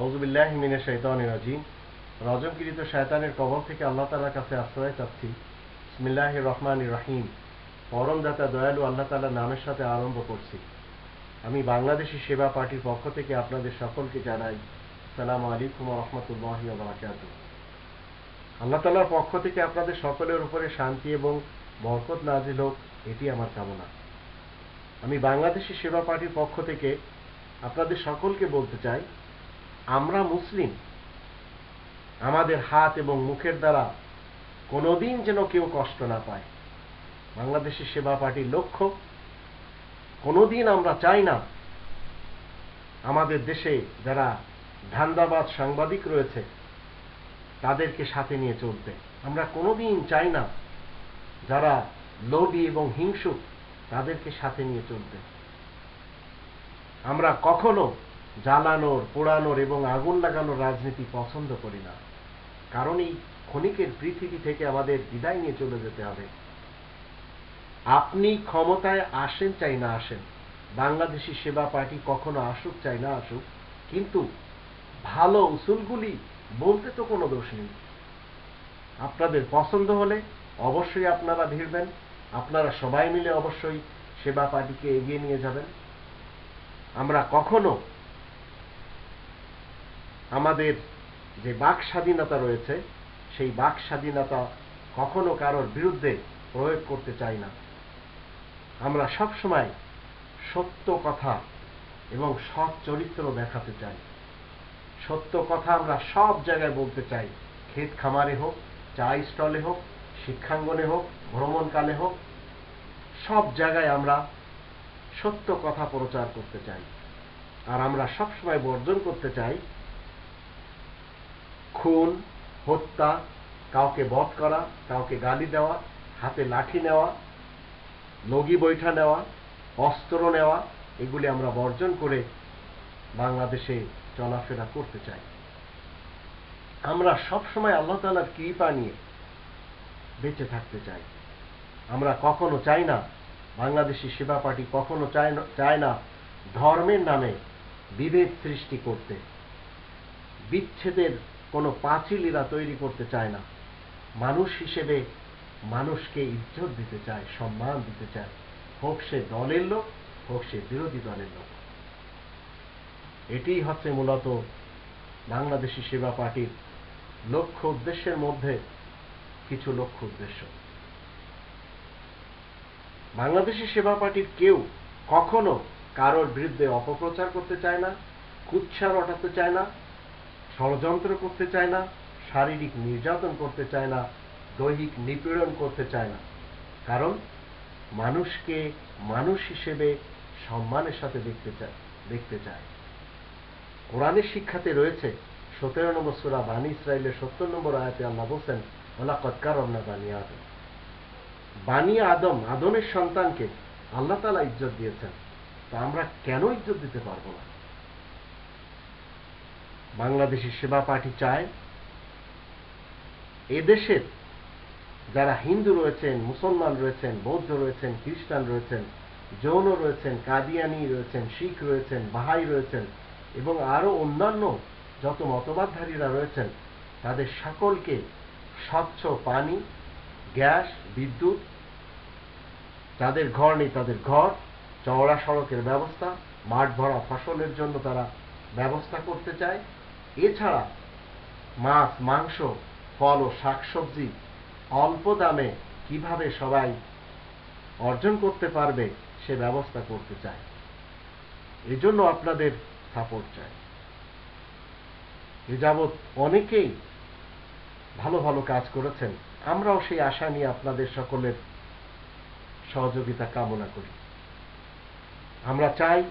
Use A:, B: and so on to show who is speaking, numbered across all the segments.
A: হজবিল্লাহ মিনে শৈতান রাজিম। রজমকৃত শয়তানের কবল থেকে আল্লাহ তালার কাছে আশ্রয় চাচ্ছি। ইসমিল্লাহ রহমান রহিম। পরম দাতা দয়ালু আল্লাহ তালার নামের সাথে আরম্ভ করছি। আমি বাংলাদেশি সেবা পার্টির পক্ষ থেকে আপনাদের সকলকে জানাই, সালাম আলাইকুম রহমতুল্লাহ বারাকাত আল্লাহ তালার পক্ষ থেকে আপনাদের সকলের উপরে শান্তি এবং বরকত নাজিল হোক, এটি আমার কামনা। আমি বাংলাদেশি সেবা পার্টির পক্ষ থেকে আপনাদের সকলকে বলতে চাই আমরা মুসলিম। আমাদের হাত এবং মুখের দ্বারা কোনোদিন যেন কেউ কষ্ট না পায়। বাংলাদেশি সেবা পার্টির লক্ষ্য, কোনোদিন আমরা চাই না আমাদের দেশে যারা ধান্দাবাদ সাংবাদিক রয়েছে, তাদেরকে সাথে নিয়ে চলতে। আমরা কোনোদিন চাই না যারা লোভী এবং হিংসুক, তাদেরকে সাথে নিয়ে চলতে। আমরা কখনো জ্বালানোর, পোড়ানোর এবং আগুন লাগানোর রাজনীতি পছন্দ করি না। কারণ এই ক্ষণিকের পৃথিবী থেকে আমাদের বিদায় নিয়ে চলে যেতে হবে। আপনি ক্ষমতায় আসেন চাই না আসেন। বাংলাদেশি সেবা পার্টি কখনো আসুক চাই না আসুক। কিন্তু ভালো উসুলগুলি বলতে তো কোনো দোষ নেই। আপনাদের পছন্দ হলে অবশ্যই আপনারা ভিড়বেন। আপনারা সবাই মিলে অবশ্যই সেবা পার্টিকে এগিয়ে নিয়ে যাবেন। আমরা কখনো আমাদের যে বাক স্বাধীনতা রয়েছে, সেই বাক স্বাধীনতা কখনো কারোর বিরুদ্ধে প্রয়োগ করতে চাই না। আমরা সব সময় সত্য কথা এবং সৎ চরিত্র দেখাতে চাই। সত্য কথা আমরা সব জায়গায় বলতে চাই। ক্ষেত খামারে হোক, চা স্টলে হোক, শিক্ষাঙ্গনে হোক, ভ্রমণকালে হোক, সব জায়গায় আমরা সত্য কথা প্রচার করতে চাই। আর আমরা সবসময় বর্জন করতে চাই খুন, হত্যা, কাউকে বধ করা, কাউকে গালি দেওয়া, হাতে লাঠি নেওয়া, লগি বৈঠা নেওয়া, অস্ত্র নেওয়া, এগুলি আমরা বর্জন করে বাংলাদেশে চলাফেরা করতে চাই। আমরা সবসময় আল্লাহ তালার কৃপা নিয়ে বেঁচে থাকতে চাই। আমরা কখনো চাই না, বাংলাদেশি সেবা পার্টি কখনো চায় না চায় না ধর্মের নামে বিভেদ সৃষ্টি করতে। বিচ্ছেদের কোনো পাঁচিলিরা তৈরি করতে চায় না। মানুষ হিসেবে মানুষকে ইজ্জত দিতে চায়, সম্মান দিতে চায়। হোক সে দলের লোক, হোক সে বিরোধী দলের লোক। এটিই হচ্ছে মূলত বাংলাদেশি সেবা পার্টির লক্ষ্য উদ্দেশ্যের মধ্যে কিছু লক্ষ্য উদ্দেশ্য। বাংলাদেশি সেবা পার্টির কেউ কখনো কারোর বিরুদ্ধে অপপ্রচার করতে চায় না কুচ্ছা রটাতে চায় না ষড়যন্ত্র করতে চায় না, শারীরিক নির্যাতন করতে চায় না, দৈহিক নিপীড়ন করতে চায় না। কারণ মানুষকে মানুষ হিসেবে সম্মানের সাথে দেখতে চায় দেখতে চায়। কোরআনের শিক্ষাতে রয়েছে, সতেরো নম্বর সুরা বানী ইসরায়েলের সত্তর নম্বর আয়াতে আল্লাহ বলছেন ওলা কৎকার না বানী আদম। বানী আদম, আদমের সন্তানকে আল্লাহ তালা ইজ্জত দিয়েছেন। তা আমরা কেন ইজ্জত দিতে পারব না? বাংলাদেশি সেবা পার্টি চায়। এদেশের যারা হিন্দু রয়েছেন, মুসলমান রয়েছেন, বৌদ্ধ রয়েছেন, খ্রিস্টান রয়েছেন, জৈন রয়েছেন, কাদিয়ানি রয়েছেন, শিখ রয়েছেন, বাহাই রয়েছেন এবং আরও অন্যান্য যত মতবাদধারীরা রয়েছেন, তাদের সকলকে স্বচ্ছ পানি, গ্যাস, বিদ্যুৎ, যাদের ঘর নেই তাদের ঘর, চওড়া সড়কের ব্যবস্থা, মাঠ ভরা ফসলের জন্য তারা ব্যবস্থা করতে চায়। এছাড়া মাছ, মাংস, ফল ও শাকসবজি অল্প দামে কীভাবে সবাই অর্জন করতে পারবে সে ব্যবস্থা করতে চায় এজন্য আপনাদের সাপোর্ট চাই। এ যাবৎ অনেকেই ভালো ভালো কাজ করেছেন। আমরাও সেই আশা নিয়ে আপনাদের সকলের সহযোগিতা কামনা করি। আমরা চাই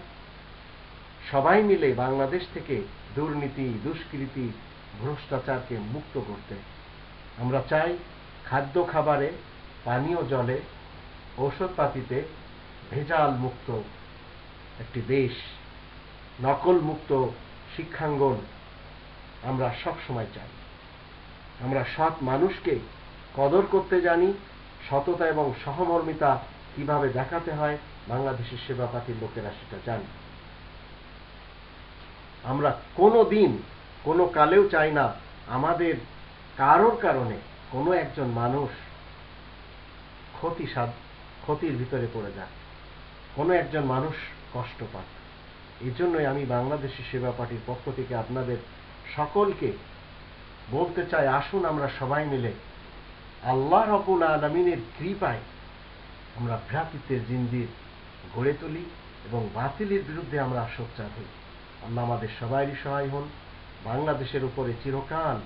A: সবাই মিলে বাংলাদেশ থেকে দুর্নীতি, দুষ্কৃতি, ভ্রষ্টাচারকে মুক্ত করতে। আমরা চাই খাদ্য খাবারে, পানীয় জলে, ঔষধপাতিতে ভেজাল মুক্ত একটি দেশ নকল মুক্ত শিক্ষাঙ্গন আমরা সব সময় চাই। আমরা সৎ মানুষকে কদর করতে জানি, সততা এবং সহমর্মিতা কীভাবে দেখাতে হয়, বাংলাদেশের সেবা পাতির লোকেরা সেটা জানি। আমরা কোনো দিন কোনো কালেও চাই না আমাদের কারোর কারণে কোনো একজন মানুষ ক্ষতি সাধ, ক্ষতির ভিতরে পড়ে যাক। কোনো একজন মানুষ কষ্ট পাক। এই জন্যই আমি বাংলাদেশি সেবা পার্টির পক্ষ থেকে আপনাদের সকলকে বলতে চাই, আসুন আমরা সবাই মিলে আল্লাহ রবুল আলমিনের কৃপায় আমরা ভ্রাতৃত্বের জিঞ্জির গড়ে তুলি এবং বাতিলের বিরুদ্ধে আমরা সোচ্চার হই। আল্লাহ আমাদের সবাইরই সহায় হন। বাংলাদেশের উপরে চিরকাল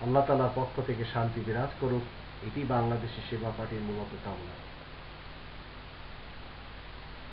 A: আল্লাহ তালার পক্ষ থেকে শান্তি বিরাজ করুক। এটি বাংলাদেশের সেবা পার্টির মূলত কামনা